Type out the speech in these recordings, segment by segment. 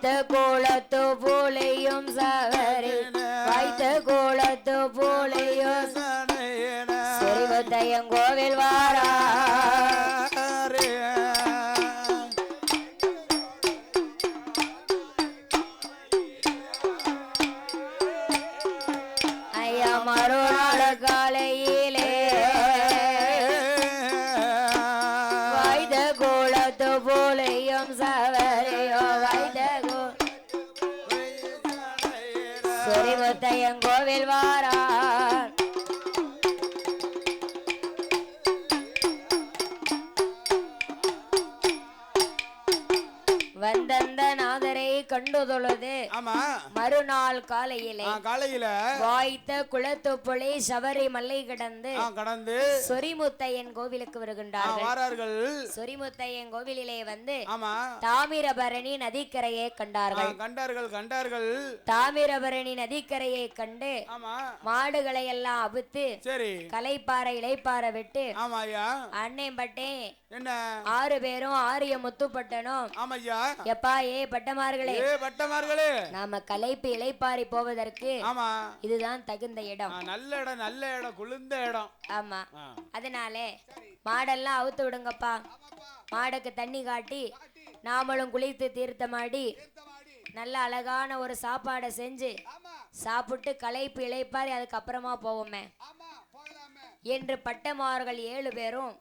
வைத்த கோலத்து போலையும் சவரி வைத்த கோலத்து போலையும் வந்தந்த நாதரை கண்டு தொழுது ஆமா. மறுநாள் காலையிலே காலையில வாய்த்த குளத்துப்புளை சபரி மலை கடந்து கடந்து சொரிமுத்தையன் கோவிலுக்கு வருகின்றார்கள். சொரிமுத்தையன் கோவிலிலே வந்து ஆமா. தாமிரபரணி நதிக்கரையை கண்டார்கள். கண்டார்கள் கண்டார்கள். தாமிரபரணி நதிக்கரையை கண்டு ஆமா. மாடுகளை எல்லாம் அவுத்து சரி. கலைப்பாறை இலைப்பாறை விட்டு ஆமா ஐயா. பட்டேன். என்ன? ஆறு பேரும் ஆரிய முத்துப்பட்டனும். ஆமா ஐயா எப்பா ஏ பட்டமார்களே. ஏ பட்டமார்களே. நாம கலைப்பு இலைப்பாரி போவதற்கு ஆமா. இதுதான் தகுந்த இடம். நல்ல இடம் நல்ல இடம் குளிர்ந்த இடம். ஆமா. அதனாலே மாடெல்லாம் அவுத்து விடுங்கப்பா. மாடுக்கு தண்ணி காட்டி நாமளும் குளித்து தீர்த்தமாடி நல்ல அழகான ஒரு சாப்பாடை செஞ்சு சாப்பிட்டு களைப்பு இளைப்பாரி அதுக்கப்புறமா போவோமே. என்று பட்டமார்கள் ஏழு பேரும்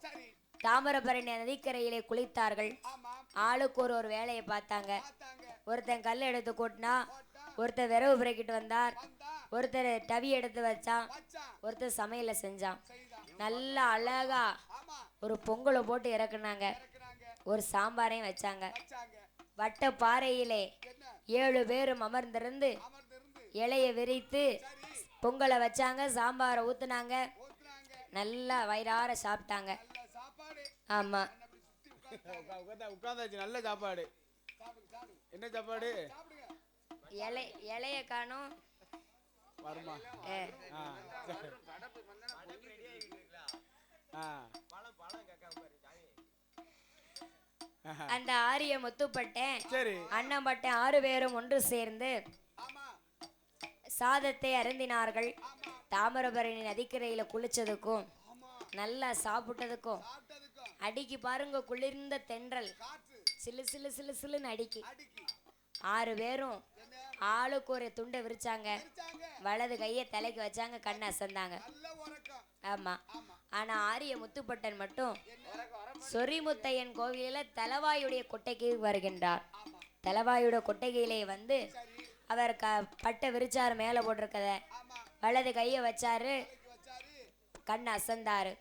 தாமிரபரணி நதிக்கரையிலே குளித்தார்கள். ஆளுக்கு ஒரு ஒரு வேலையை பார்த்தாங்க. ஒருத்தன் கல் எடுத்து கொட்டினா ஒருத்தர் விரவு பிறக்கிட்டு வந்தார் ஒருத்தர் டவி எடுத்து வச்சான். ஒருத்தர் சமையலை செஞ்சான். நல்லா அழகா ஒரு பொங்கலை போட்டு இறக்குனாங்க. ஒரு சாம்பாரையும் வச்சாங்க. வட்ட பாறையிலே ஏழு பேரும் அமர்ந்திருந்து இலைய விரித்து பொங்கலை வச்சாங்க. சாம்பாரை ஊத்துனாங்க. நல்லா வயிறார சாப்பிட்டாங்க. ஆமா. உட்கா- உட்காந்தா- உட்காந்தாச்சு நல்ல சாப்பாடு. என்ன சாப்பாடு? இலை இலைய காணும். வருமா. அந்த ஆரிய முத்துப்பட்டேன் சரி. அன்னம்பட்டேன் ஆறு பேரும் ஒன்று சேர்ந்து சாதத்தை அருந்தினார்கள். தாமிரபரணி நதிக்கரையில குளிச்சதுக்கும் நல்லா சாப்பிட்டதுக்கும். அடிக்கு பாருங்க குளிர்ந்த தென்றல். சிலு சிலு சிலு சிலுன்னு அடிக்கு. ஆறு பேரும் ஆளுக்கு ஒரு துண்டை விரிச்சாங்க. வலது கையை தலைக்கு வச்சாங்க கண்ணை அசந்தாங்க. ஆமா. ஆனா ஆரிய முத்துப்பட்டன் மட்டும் சொரிமுத்தையன் கோவிலில தலவாயுடைய கொட்டைக்கு வருகின்றார். தலவாயுடைய கொட்டைகையிலே வந்து அவர் க பட்டை விரிச்சாரு மேலே போட்டிருக்கத. வலது கையை வச்சாரு கண் அசந்தாரு.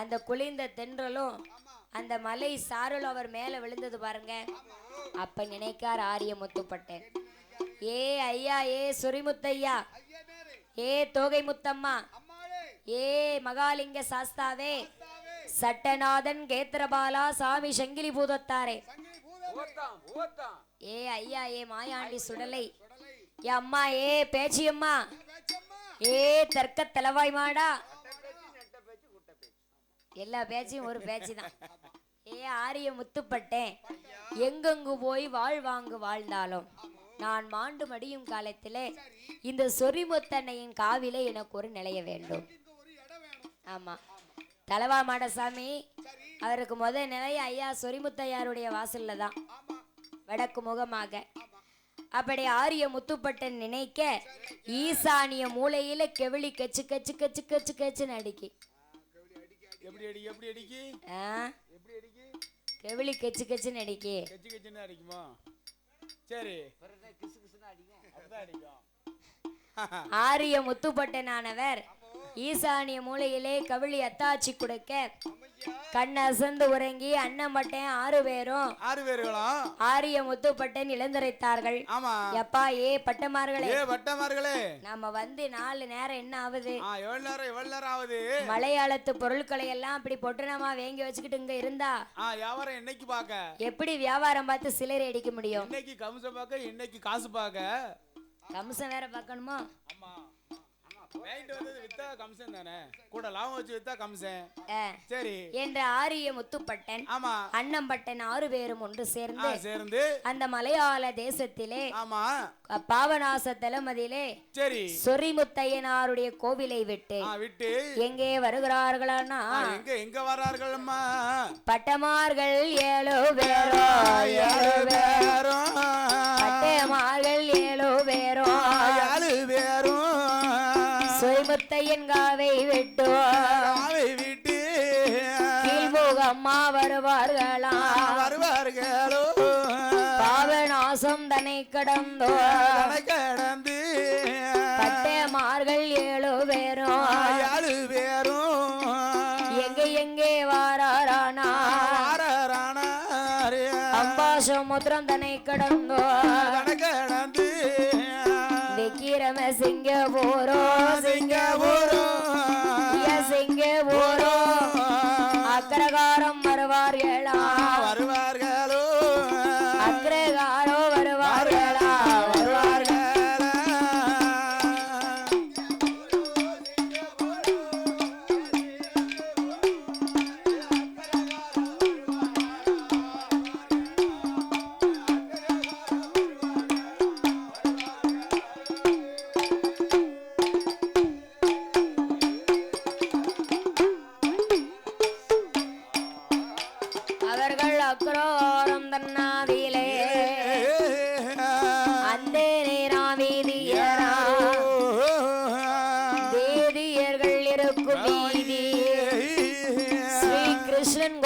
அந்த குளிர்ந்த தென்றலும் அந்த மலை சாரல் அவர் மேலே விழுந்தது பாருங்க. அப்ப நினைக்கார் ஆரிய முத்துப்பட்டேன் ஏ ஐயா ஏ சுரிமுத்தையா ஏ தோகை முத்தம்மா ஏ மகாலிங்க சாஸ்தாவே சட்டநாதன் கேத்திரபாலா சாமி சங்கிலி பூதத்தாரே. ஏ ஐயா ஏ மாயாண்டி சுடலை ஏ அம்மா ஏ பேச்சியம்மா ஏ தர்க்க தலவாய் மாடா எல்லா பேச்சையும் ஒரு பேச்சு தான். ஏ ஆரிய முத்துப்பட்டேன். எங்கெங்கு போய் வாழ்வாங்கு வாழ்ந்தாலும் நான் மாண்டு மடியும் காலத்திலே இந்த சொரிமுத்தன்னையின் காவிலே எனக்கு ஒரு நிலைய வேண்டும். ஆமா. தலவா மாடசாமி அவருக்கு முத நிலைய ஐயா சொரிமுத்தையாருடைய வாசல்ல தான். வடக்கு முகமாக. அப்படி ஆரிய முத்துப்பட்டன் நினைக்க ஈசானிய மூலையில கெவிளி கச்சு கச்சு கச்சு கச்சு கச்சுன்னு அடிக்கி. எப்படி அடி எப்படி அடிக்கி? ஆ? எப்படி அடிக்கி? கெவிளி கச்சு கச்சுன்னு அடிக்கி. கச்சி கச்சின்னு அடிக்குமா? சரி. அப்படிதான் அடிக்கும். ஆரிய முத்துப்பட்டனானவர். ஈசானிய மூலையிலே கவிழி அத்தாச்சி கொடுக்க. கண் அசந்து உறங்கி அன்னமட்டன் ஆறு பேரும். ஆறு பேர்களும் ஆரிய முத்துப்பட்டன் இழந்துரைத்தார்கள் ஆமா. எப்பா ஏ பட்டமார்களே. ஏ வட்டமார்களே நாம வந்து நாலு நேரம் என்ன ஆகுது? எவ்வளவு நேரம் எவ்வளவு நேரம் ஆகுது? மலையாளத்து பொருட்களை எல்லாம் அப்படி பொட்டணமா வேங்கி வச்சுக்கிட்டு இங்க இருந்தா? வியாபாரம் என்னைக்கு பார்க்க? எப்படி வியாபாரம் பார்த்து சிலரை அடிக்க முடியும்? இன்னைக்கு கமிஷன் பார்க்க இன்னைக்கு காசு பார்க்க? கம்சம் வேற பார்க்கணுமோ? ஆமா. வாங்கிட்டு வந்தது வித்தா கம்சன் தானே? கூட லாபம் வச்சு வித்தா கம்சன் ஆ, சரி. என்ற ஆரிய முத்துப்பட்டன் ஆமா. அன்னம்பட்டன் ஆறு பேரும் ஒன்று சேர்ந்து சேர்ந்து. அந்த மலையாள தேசத்திலே ஆமா. பாவநாச தலமதியிலே சரி. சொரிமுத்தையனாருடைய கோவிலை விட்டு எங்கே வருகிறார்களானா? எங்க எங்க பட்டமார்கள் ஏழு பேரோ ஏழு பேரோ. பட்டமார்கள் ஏழு பேரோ. ஏழு பேரும் சொரிமுத்தையன் காவை விட்டு விட்டு. கீழ்போகம்மா வருவார்களா? வருவார்களோ. பாவநாசம் தன்னை கடந்தோ? கடந்து. பட்டமார்கள் ஏழு பேரும் ஏழு பேரும் எங்கே எங்கே வாராரானா? வாரரானாரே. அம்பாசமுத்திரம் தன்னை கடந்தோ? கடந்து. விக்கிரம சிங்க போரோ சிங்க சிங்கப்பூரும் சிங்க போரோ அக்ரகாரம் வருவார்களா வருவார்களோ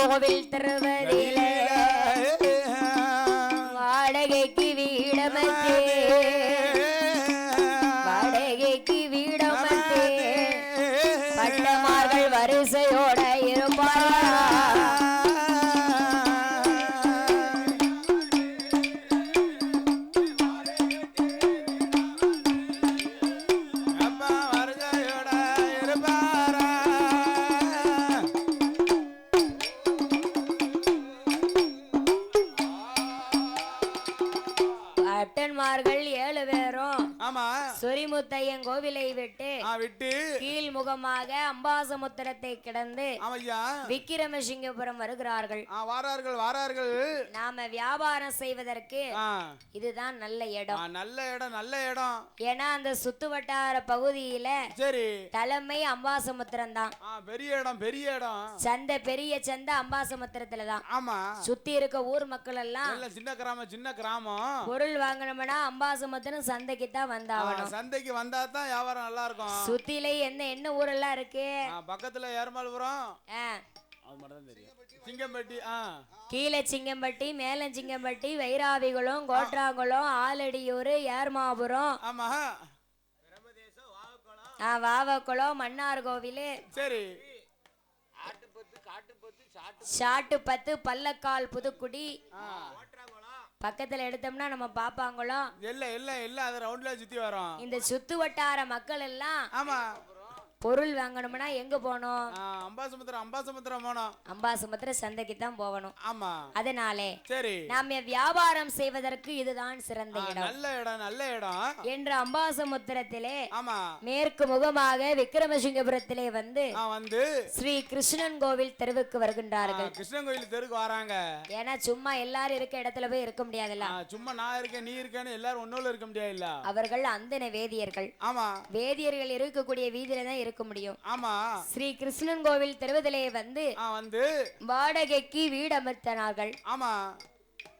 Luego del terreno கீழ்முகமாக அம்பாசமுத்திரத்தை கிடந்து விக்கிரமசிங்கபுரம் வருகிறார்கள். வாரார்கள் வாரார்கள். நாம வியாபாரம் செய்வதற்கு இதுதான் நல்ல இடம். நல்ல இடம் நல்ல இடம். ஏன்னா அந்த சுத்து வட்டார பகுதியில சரி. தலைமை அம்பாசமுத்திரம் தான். பெரிய இடம் பெரிய இடம். சந்தை பெரிய சந்தை அம்பாசமுத்திரத்துல தான். ஆமா. சுத்தி இருக்க ஊர் மக்கள் எல்லாம் சின்ன கிராமம் சின்ன கிராமம். பொருள் வாங்கணும்னா அம்பாசமுத்திரம் சந்தைக்கு தான் வந்தாகணும். சந்தைக்கு வந்தா தான் வியாபாரம் நல்லா இருக்கும். சுத்திலே என்ன என்ன ஊரெல்லாம் இருக்கு. பக்கத்துல ஏர்மாள்புரம் அது மட்டும் தான் தெரியும். சிங்கம்பட்டி ஆ. கீழே சிங்கம்பட்டி மேல சிங்கம்பட்டி வைராவிகுளம் கோட்ராங்குளம் ஆலடியூர் ஏர்மாபுரம். ஆமா. ஆ, வாவக்குளம் மன்னார் கோவில். சரி. ஷாட்டுப்பத்து பல்லக்கால் புதுக்குடி. பக்கத்துல எடுத்தோம்னா நம்ம பாப்பாங்குளம். எல்லாம் எல்லாம் எல்லாம் அது ரவுண்ட்ல சுத்தி வரோம். இந்த சுத்து வட்டார மக்கள் எல்லாம் ஆமா. பொருள் வாங்கணும்னா எங்க போகணும்? அம்பாசமுத்திரம் அம்பாசமுத்திரம் போனோம் அம்பாசமுத்திர சந்தைக்கு தான் போகணும். ஆமா. அதனாலே சரி. நாம வியாபாரம் செய்வதற்கு இதுதான் சிறந்த இடம். நல்ல இடம் நல்ல இடம். என்று அம்பாசமுத்திரத்திலே ஆமா. மேற்கு முகமாக விக்ரமசிங்கபுரத்திலே வந்து வந்து ஸ்ரீ கிருஷ்ணன் கோவில் தெருவுக்கு வருகின்றார்கள். கிருஷ்ணன் கோயில் தெருக்கு வராங்க. ஏன்னா சும்மா எல்லாரும் இருக்க இடத்துல போய் இருக்க முடியாதுல்ல. சும்மா நான் இருக்கேன் நீ இருக்கேன்னு எல்லாரும் ஒன்னோல இருக்க முடியாதுல்ல. அவர்கள் அந்தன வேதியர்கள். ஆமா. வேதியர்கள் இருக்கக்கூடிய வீதியில தான் இருக்க முடியும். ஆமா. ஸ்ரீ கிருஷ்ணன் கோவில் தெருவதிலே வந்து வந்து. வாடகைக்கு வீடு அமர்த்தினார்கள் ஆமா.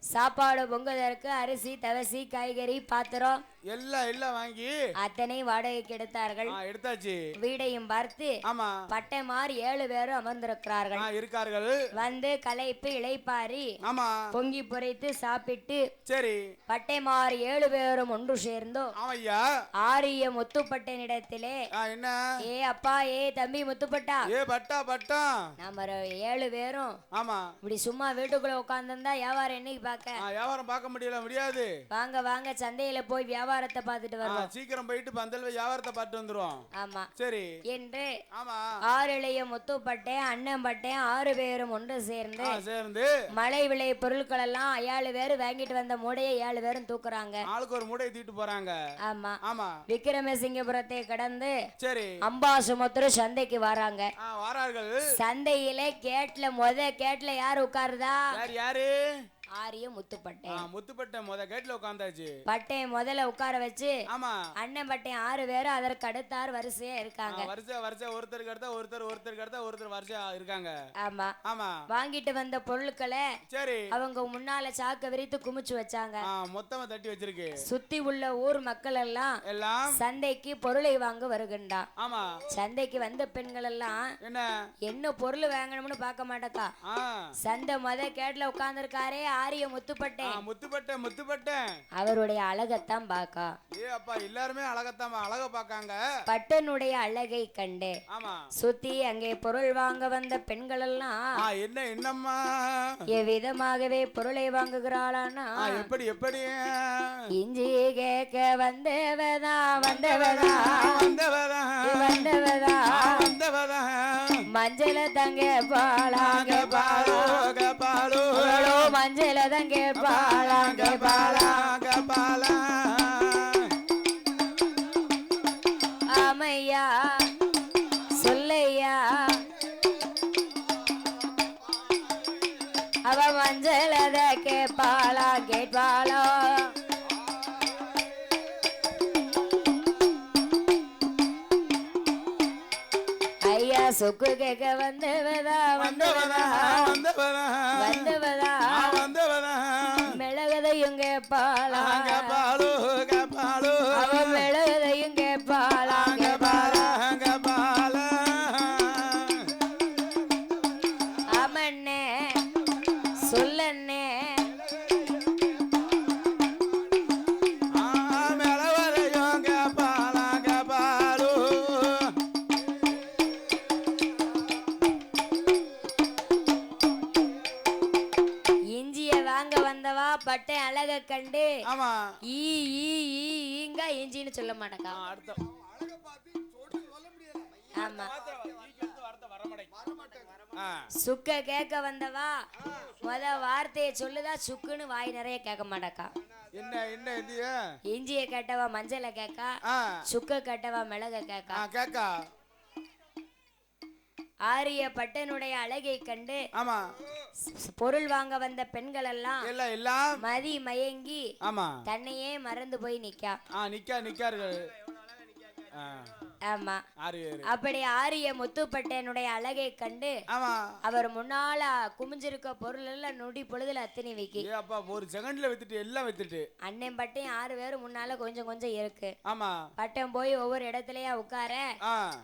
சாப்பாடு பொங்குவதற்கு அரிசி தவசி காய்கறி பாத்திரம் எல்லாம் எல்லாம் வாங்கி அத்தனை வாடகைக்கு எடுத்தார்கள். எடுத்தாச்சு. வீடையும் பார்த்து ஆமா. பட்டைமார் ஏழு பேரும் அமர்ந்திருக்கிறார்கள். இருக்கார்கள் வந்து களைப்பு இளைப்பாரி ஆமா. பொங்கி பொறைத்து சாப்பிட்டு சரி. பட்டைமார் ஏழு பேரும் ஒன்று சேர்ந்தோ ஆமையா? ஆரிய முத்துப்பட்டனிடத்திலே என்ன? ஏ அப்பா ஏ தம்பி முத்துப்பட்டா. ஏ பட்டா பட்டா. நம்ம ஏழு பேரும் ஆமா. இப்படி சும்மா வீட்டுக்குள்ள உட்காந்துருந்தா வியாபாரம் என்னைக்கு பார்க்க? வியாபாரம் பார்க்க முடியல முடியாது. வாங்க வாங்க சந்தையில போய் வியாபாரம் வியாபாரத்தை பார்த்துட்டு வருவோம். சீக்கிரம் போயிட்டு பந்தல் வியாபாரத்தை பார்த்து வந்துருவோம். ஆமா. சரி. என்று ஆமா. ஆறிளைய முத்துப்பட்டேன் அண்ணன்பட்டேன் ஆறு பேரும் ஒன்று சேர்ந்து சேர்ந்து மலை விளை பொருட்கள் எல்லாம் ஏழு பேர் வாங்கிட்டு வந்த மூடையை ஏழு பேரும் தூக்குறாங்க. ஆளுக்கு ஒரு மூடையை தூக்கிட்டு போறாங்க. ஆமா. ஆமா. விக்ரமசிங்கபுரத்தை கடந்து சரி. அம்பாசுமுத்திரம் சந்தைக்கு வராங்க. வாரார்கள். சந்தையில கேட்ல முத கேட்ல யார் உட்காருதா? யாரு? ஆரிய ஆ, முத்துப்பட்டேன் முத்துப்பட்ட முத கேட்ல உட்காந்தாச்சு பட்டையை முதல்ல உட்கார வச்சு ஆமா. அண்ணன் பட்டையும் ஆறு பேரும் அதற்கு அடுத்தார் வரிசையா இருக்காங்க. வருஷம் வருஷம் ஒருத்தருக்கு அடுத்தா ஒருத்தர் ஒருத்தருக்கு அடுத்தா ஒருத்தர் வருஷம் இருக்காங்க. ஆமா. ஆமா. வாங்கிட்டு வந்த பொருட்களை சரி. அவங்க முன்னால சாக்க விரித்து குமிச்சு வச்சாங்க. மொத்தமா தட்டி வச்சிருக்கு. சுத்தி உள்ள ஊர் மக்கள் எல்லாம் எல்லாம் சந்தைக்கு பொருளை வாங்க வருகின்றா. ஆமா. சந்தைக்கு வந்த பெண்கள் எல்லாம் என்ன? என்ன பொருள் வாங்கணும்னு பார்க்க மாட்டக்கா. சந்தை முத கேட்ல உட்கார்ந்திருக்காரே ஆரிய முத்துப்பட்டேன். முத்துப்பட்ட முத்துப்பட்ட அவருடைய அழகத்தான் பாக்கா. ஏ அப்பா எல்லாருமே அழகத்தாமா அழக பாக்காங்க பட்டனுடைய அழகை கண்டு. ஆமா. சுத்தி அங்கே பொருள் வாங்க வந்த பெண்கள் எல்லாம் என்ன என்னம்மா? எவ்விதமாகவே பொருளை வாங்குகிறாளானா? எப்படி எப்படி? இஞ்சி கேட்க வந்தவதா வந்தவதா? வந்தவதா வந்தவதா? வந்தவதா? மஞ்சள தங்க பாலாங்க பாலோ பாலோ பாலோ மஞ்சள தங்க பாலாங்க பாலா பாலா. ஆமையா சொல்லையா. அவ மஞ்சளத கேப்பாளா கேட்பாளோ. சொக்கு கேட்க வந்தவதா வந்தவதா. வந்தவதா வந்தவதா. வந்தவதா. மிளகதையும் கேப்பாளா பாலோ பாலோ அவ மிளகதையும் பட்டை அழக கண்டு ஆமா. ஈ ஈ ஈங்க இஞ்சின்னு சொல்ல மாட்டேக்கா. ஆ, அடுத்த. ஆமா. சுக்க கேட்க வந்தவா? முத வார்த்தையை சொல்லுதா? சுக்குன்னு வாய் நிறைய கேட்க மாட்டேக்கா. என்ன என்ன இஞ்சிய கேட்டவா? மஞ்சளை கேட்கா? சுக்க கேட்டவா? மிளக கேட்கா? ஆ கேக்கா ஆரிய பட்டனுடைய அழகை கண்டு ஆமா. பொருள் வாங்க வந்த பெண்கள் எல்லாம் எல்லாம் எல்லாம் மதி மயங்கி ஆமா. தன்னையே மறந்து போய் நிக்கா. ஆ நிக்கா நிக்கார்கள். ஆமா. அப்படி ஆரிய முத்துப்பட்டனுடைய அழகை கண்டு ஆமா. அவர் முன்னால குமிஞ்சிருக்க பொருள் எல்லாம் நொடி பொழுதுல அத்தனை வைக்கி. அப்பா ஒரு செகண்ட்ல வித்துட்டு எல்லாம் வித்துட்டு. அண்ணன் பட்டையும் ஆறு பேரும் முன்னால கொஞ்சம் கொஞ்சம் இருக்கு. ஆமா. பட்டம் போய் ஒவ்வொரு இடத்துலயா உட்கார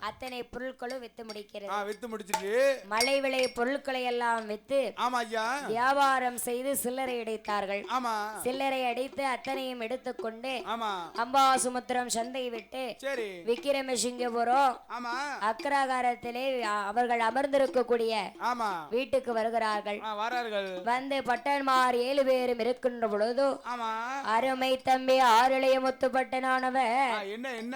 அத்தனை பொருட்களும் வித்து முடிக்கிறது. வித்து முடிச்சிட்டு. மலை விளை பொருட்களை எல்லாம் வித்து ஆமா ஐயா. வியாபாரம் செய்து சில்லறை அடைத்தார்கள். ஆமா. சில்லறை அடித்து அத்தனையும் எடுத்துக்கொண்டு ஆமா. அம்பாசுமுத்திரம் சந்தை விட்டு சரி. ஆமா. அக்ராகாரத்திலே அவர்கள் அமர்ந்திருக்கக்கூடிய வீட்டுக்கு வருகிறார்கள். வந்து பட்டன்மார் ஏழு பேரும் இருக்கின்ற பொழுது அருமை தம்பி ஆறிளைய முத்துப்பட்டனானவர் என்ன என்ன?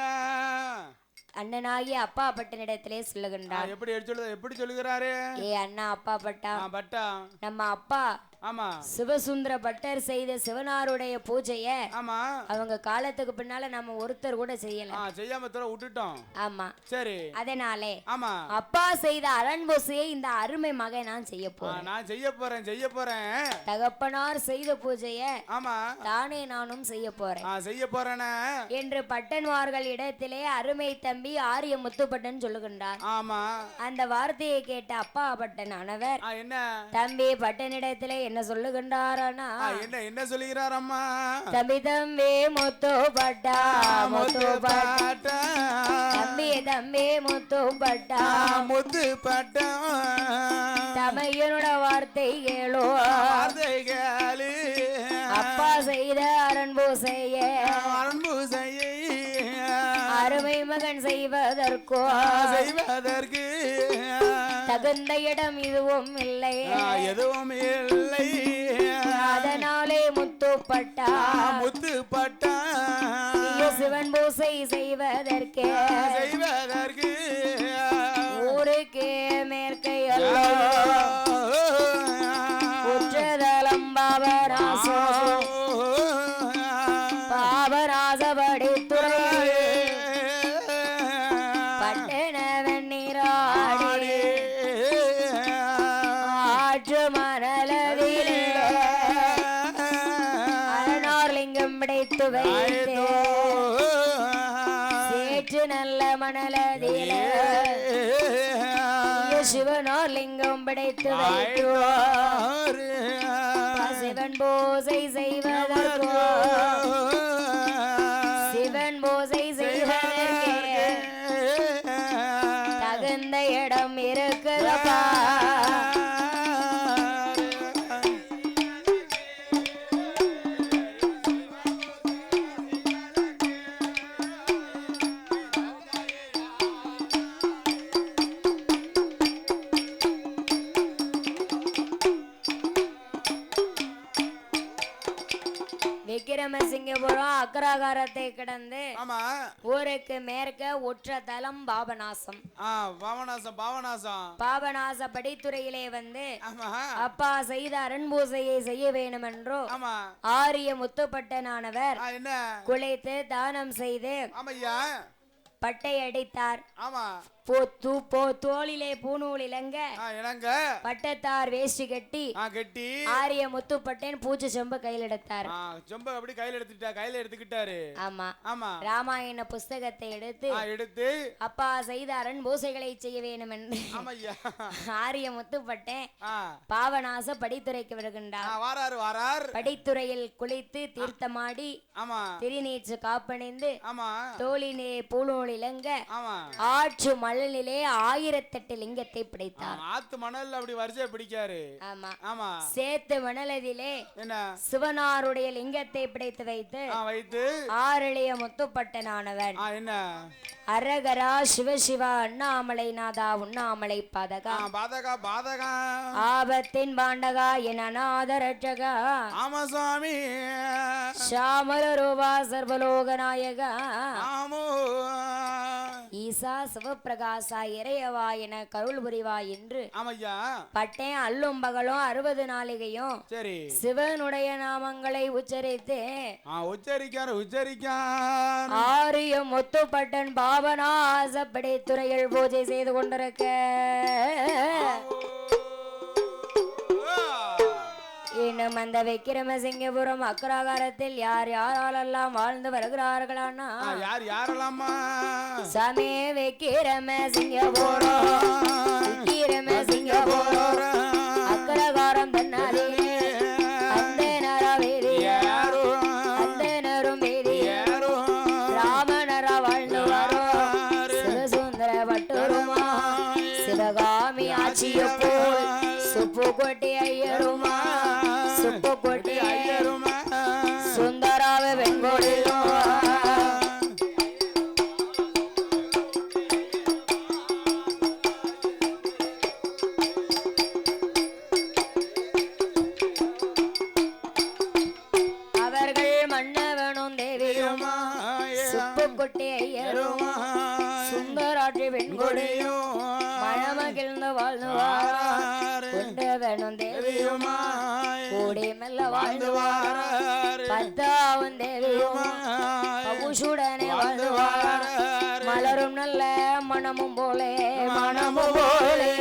அண்ணனாகி அப்பா பட்டனிடத்திலே சொல்லுகின்றார். எப்படி எப்படி சொல்லுகிறாரு? ஏ அண்ணா அப்பா பட்டா. பட்டா. நம்ம அப்பா ஆமா. சிவசுந்தர பட்டர் செய்த சிவனாருடைய பூஜைய ஆமா. அவங்க காலத்துக்கு பின்னால நம்ம ஒருத்தர் கூட செய்யல. செய்யாம தூர விட்டுட்டோம். ஆமா. சரி. அதனாலே ஆமா. அப்பா செய்த அரண் பூசையை இந்த அருமை மகன் நான் செய்ய போறேன். நான் செய்ய போறேன் செய்ய போறேன். தகப்பனார் செய்த பூஜைய ஆமா. தானே நானும் செய்ய போறேன். செய்ய போறேனே. என்று பட்டன்மார்கள் இடத்திலே அருமை தம்பி ஆரிய முத்துப்பட்டன் சொல்லுகின்றார். ஆமா. அந்த வார்த்தையை கேட்ட அப்பா பட்டன் ஆனவர் என்ன? தம்பி பட்டனிடத்திலே என்ன சொல்லுகின்றாரானா? என்ன என்ன சொல்லுகிறார் அம்மா தம்பி தம்பி முத்து பட்டா முத்து பட்டா. தம்பி தம்பி முத்து பட்டா. முத்து பட்டா. தமையனோட வார்த்தை கேளோ. வார்த்தைகளு அப்பா செய்த அரண் பூசைய அன்பு செய்ய. அருமை மகன் செய்வதற்கோ. செய்வதற்கு. தகுந்த இடம் இதுவும் இல்லை. எதுவும் இல்லை. அதனாலே முத்துப்பட்டா. முத்து பட்டா நீ சிவன் பூசை செய்வதற்கு. செய்வதற்கு. ஊருக்கு மேற்கையெல்லாம் பிடித்து வைத்து. சிவன் பூசை செய்வதற்கோ. விக்ரமசிங்கபுரம் அக்ராகாரத்தை கடந்து ஆமா. ஊருக்கு மேற்க ஒற்ற தலம் பாபநாசம். ஆ பாவனாசம் பாவனாசம் பாபநாச படித்துறையிலே வந்து அப்பா செய்த அரண்பூசையை செய்ய வேண்டுமென்றோ ஆமா. ஆரிய முத்துப்பட்டனானவர் குலைத்து தானம் செய்து பட்டை அடித்தார். ஆமா. போ தூ போ தோளிலே பூநூல் இலங்க ஆ இணங்க பட்டத்தார் வேஷ்டி கட்டி கெட்டி. ஆரிய முத்துப்பட்டேன் பூஜை செம்பு கையில் எடுத்தார். ஆ ஜொம்ப அப்படி கையில எடுத்துட்டா கையில எடுத்துக்கிட்டாரு. ஆமா. ஆமா. ராமாயண புஸ்தகத்தை எடுத்து எடுத்து. அப்பா செய்த அரண் பூசைகளை செய்ய வேண்டும் என்று ஆரிய முத்துப்பட்டேன் ஆ. பாவநாச படித்துறைக்கு வருகின்றார். வாராரு வாரார். படித்துறையில் குளித்து தீர்த்தமாடி ஆமா. திருநீற்று காப்பணிந்து ஆமா. தோளிலே பூநூல் இலங்க ஆமா. ஆற்று மழலிலே ஆயிரத்தெட்டு லிங்கத்தை பிடித்தார். ஆத்து மணல்ல அப்படி வரிசையா பிடிக்காரு. ஆமா. ஆமா. சேத்து மணலதிலே என்ன? சிவனாருடைய லிங்கத்தை பிடித்து வைத்து வைத்து. ஆரளிய முத்துப்பட்டனானவன். என்ன? அரகரா சிவசிவா அண்ணாமலை நாதா உண்ணாமலை பாதகா. பாதகா பாதகா. ஆபத்தின் பாண்டகா என் அநாத ரட்சகா ஆமா சுவாமி. ஷாமல ரூபா சர்வலோக நாயகா ஆமோ. ஈசா சிவப்பிரகாசா இறையவா என கருள் புரிவா என்று ஆமையா? பட்டேன் அல்லும் பகலும் அறுபது நாளிகையும் சரி. சிவனுடைய நாமங்களை உச்சரித்து உச்சரிக்கார் உச்சரிக்கார். ஆரியம் முத்துப்பட்டன் பாபனாசப்படி துறையில் பூஜை செய்து கொண்டிருக்க. இன்னும் அந்த விக்கிரமசிங்கபுரம் அக்ராகாரத்தில் யார் யாராலெல்லாம் வாழ்ந்து வருகிறார்களானா? யார் யாரெல்லாமா? சமே விக்கிரமசிங்கபுரம் விக்கிரமசிங்கபுரம் அக்ரகாரம் தன்னாலே அந்த நரவேதிய போல் சுப்பு கொட்டி ஐயருமா? மனமும் போலே மனமும் போலே.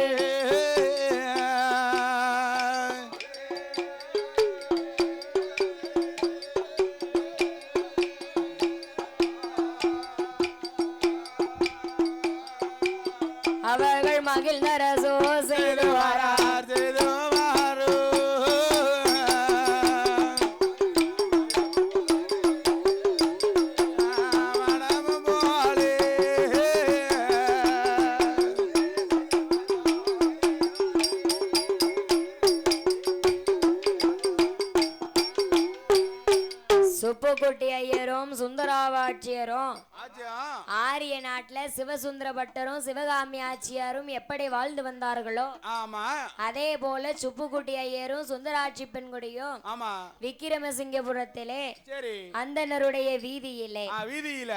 சிவசுந்தர பட்டரும் சிவகாமி ஆச்சியாரும் எப்படி வாழ்ந்து வந்தார்களோ ஆமா. அதே போல சுப்புக்குட்டி ஐயரும் சுந்தராட்சி பெண்குடியும் ஆமா. விக்கிரமசிங்கபுரத்திலே சரி. அந்தனருடைய வீதியிலே வீதியில.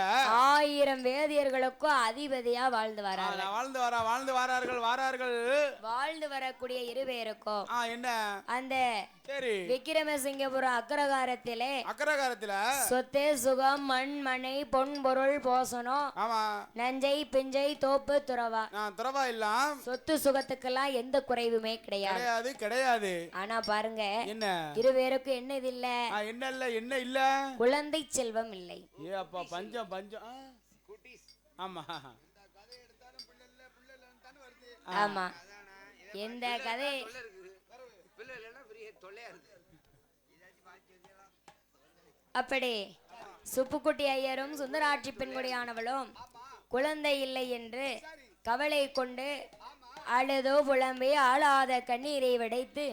ஆயிரம் வேதியர்களுக்கும் அதிபதியா வாழ்ந்து நான் வாழ்ந்து வரா வாழ்ந்து வாரார்கள் வாரார்கள். வாழ்ந்து வரக்கூடிய இருவேருக்கும் என்ன? அந்த சரி. விக்கிரமசிங்கபுரம் அக்ரகாரத்திலே அக்கரகாரத்துல சொத்து சுகம் மண் மனை பொன் பொருள் போசனம் ஆமா. நஞ்சை பிஞ்சை தோப்பு துறவா. நான் துறவா இல்லாம் சொத்து சுகத்துக்கெல்லாம் எந்த குறைவுமே கிடையாது. கிடையாது கிடையாது. ஆனா பாருங்க என்ன? இருவேருக்கும் என்ன இது இல்ல ஆ, என்ன இல்ல என்ன இல்ல? குழந்தை செல்வம் இல்லை. ஏ அப்பா பஞ்சம் பஞ்சம். ஆமா. ஆமா. எந்த கதை? அப்படி. சுப்புக்குட்டி ஐயரும் சுந்தராட்சி பெண்குடியானவளும் குழந்தை இல்லை என்று கவலை கொண்டு அழுதோ புலம்பி ஆளாத கண்ணீரை விடைத்து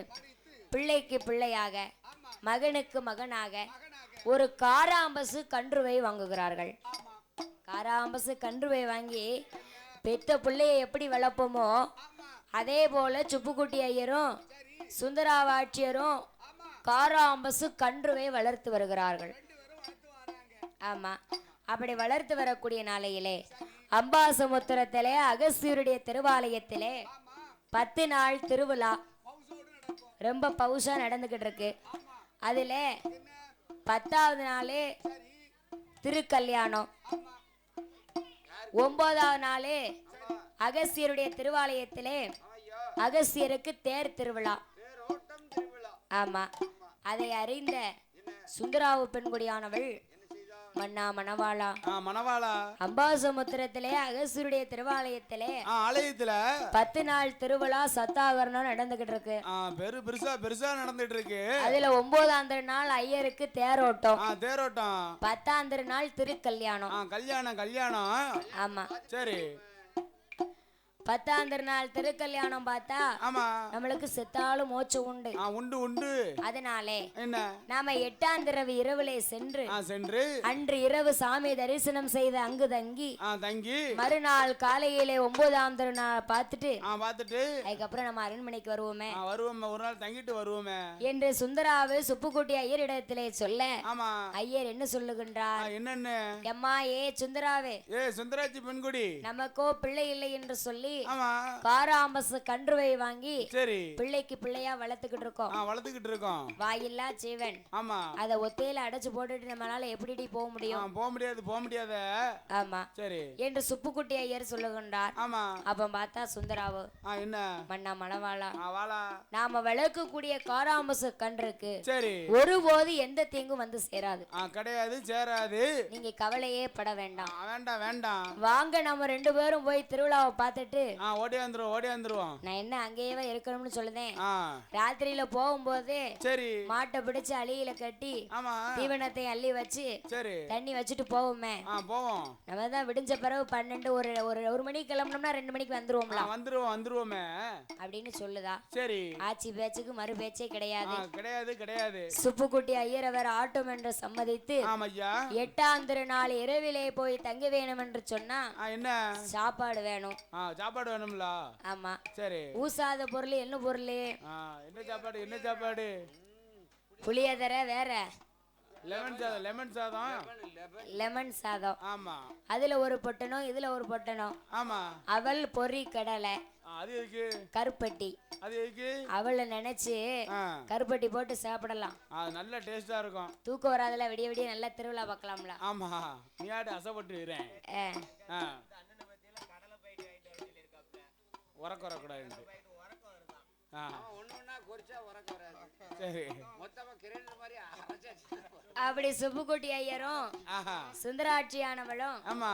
பிள்ளைக்கு பிள்ளையாக மகனுக்கு மகனாக ஒரு காராம்பசு கன்றுவை வாங்குகிறார்கள். காராம்பசு கன்றுவை வாங்கி பெத்த பிள்ளையை எப்படி வளர்ப்போமோ அதே போல சுப்புக்குட்டி ஐயரும் சுந்தராவாட்சியரும் காராம்பசு கன்றுவை வளர்த்து வருகிறார்கள். ஆமா அப்படி வளர்த்து வரக்கூடிய நாளையிலே அம்பாசமுத்திரத்திலே அகஸ்தியருடைய திருவாலயத்திலே பத்து நாள் திருவிழா ரொம்ப பவுசா நடந்துகிட்டு இருக்கு அதுல பத்தாவது நாளே திருக்கல்யாணம். ஒன்பதாவது நாளே அகஸ்தியருடைய திருவாலயத்திலே அகஸ்தியருக்கு தேர் திருவிழா. ஆமா. அதை அறிந்த சுந்தராவு பெண்குடியானவள் மன்னா மணவாளா. மணவாளா. அம்பாசமுத்திரத்திலே அகஸ்தியருடைய திருவாலயத்திலே ஆலயத்துல. பத்து நாள் திருவிழா சத்தாகரணம் நடந்துகிட்டு இருக்கு பெரு பெருசா பெருசா நடந்துட்டு இருக்கு அதுல ஒன்பதாம் நாள் ஐயருக்கு தேரோட்டம். தேரோட்டம். பத்தாம் நாள் திருக்கல்யாணம். கல்யாணம் கல்யாணம். ஆமா. சரி. பத்தாம் நாள் திருக்கல்யாணம் பார்த்தா ஆமா. நம்மளுக்கு செத்தாலும் மோட்சம் உண்டு. உண்டு உண்டு. அதனாலே என்ன? நாம எட்டாம் திரவு இரவிலே சென்று சென்று. அன்று இரவு சாமி தரிசனம் செய்து அங்கு தங்கி தங்கி. மறுநாள் காலையிலே ஒன்பதாம் திருநாள் பார்த்துட்டு பார்த்துட்டு. அதுக்கப்புறம் நம்ம அரண்மனைக்கு வருவோமே. வருவோமே. ஒரு நாள் தங்கிட்டு வருவோமே. என்று சுந்தராவு சுப்புக்குட்டி ஐயரிடத்திலே சொல்ல ஆமா. ஐயர் என்ன சொல்லுகின்றார்? என்னன்னு? எம்மா ஏ சுந்தராவே ஏ சுந்தராட்சி பெண்குடி. நமக்கோ பிள்ளை இல்லை என்று சொல்லி ஆமா. காராம்பசு கன்றுவை வாங்கி சரி. பிள்ளைக்கு பிள்ளையா வளர்த்துக்கிட்டு இருக்கோம். வளர்த்துக்கிட்டு இருக்கோம். வாயில்லா ஜீவன். ஆமா. அதை ஒத்தையில அடைச்சு போட்டுட்டு நம்மளால எப்படிடி போக முடியும்? போக முடியாது போக முடியாத. ஆமா. சரி. என்று சுப்புக்குட்டி ஐயர் சொல்லுகின்றார். ஆமா. அப்ப பார்த்தா சுந்தராவு. என்ன? மன்னா மணவாளா வாளா. நாம வளர்க்கக்கூடிய காராம்பசு கன்றுக்கு சரி. ஒருபோது எந்த தீங்கும் வந்து சேராது. கிடையாது சேராது. நீங்க கவலையே பட வேண்டாம். வேண்டாம் வேண்டாம். வாங்க நம்ம ரெண்டு பேரும் போய் திருவிழாவை பார்த்துட்டு ஆ ஓடி வந்துருவோம் ஓடி வந்துருவோம் நான் என்ன அங்கேயே இருக்கணும்னு சொல்லுதேன். ஆ. ராத்திரியில போகும்போது சரி. மாட்டை பிடிச்சு அழியில கட்டி ஆமா. தீவனத்தை அள்ளி வச்சு சரி. தண்ணி வச்சுட்டு போவோமே. ஆ போவோம். நம்ம தான் விடிஞ்ச பிறகு பன்னெண்டு ஒரு ஒரு ஒரு மணிக்கு கிளம்புனோம்னா ரெண்டு மணிக்கு ஆ, வந்துருவோம்ல வந்துருவோம் வந்துருவோமே. அப்படின்னு சொல்லுதா. சரி. ஆச்சி பேச்சுக்கு மறு பேச்சே ஆ கிடையாது கிடையாது. கிடையாது சுப்புக்குட்டி ஐயர் அவர் ஆட்டும் என்று சம்மதித்து ஆமா ஐயா எட்டாம் திருநாள் இரவிலே போய் தங்க வேணும் என்று சொன்னா ஆ என்ன? சாப்பாடு வேணும். ஆ சாப்பாடு வேணும்ல? ஆமா. சரி. ஊசாத பொருள் என்ன பொருள்? என்ன சாப்பாடு என்ன சாப்பாடு? புளியோதரை வேற. லெமன் சாதம் லெமன் சாதம்? லெமன் சாதம். ஆமா. அதுல ஒரு பொட்டணும் இதுல ஒரு பொட்டணும் ஆமா. அவல் பொரி கடலை. அது எதுக்கு? கருப்பட்டி. அது எதுக்கு? அவளை நினைச்சு கருப்பட்டி போட்டு சாப்பிடலாம். அது நல்ல டேஸ்டா இருக்கும். தூக்கம் வராதுல விடிய விடிய நல்லா திருவிழா பார்க்கலாம்ல. ஆமா. நீ ஆட்டு அசைப்பட்டுக்கிறேன் உரக்க வரக்கூடாது அப்படி சுப்புக்குட்டி ஐயரும் சுந்தராட்சியானவளும் ஆமா.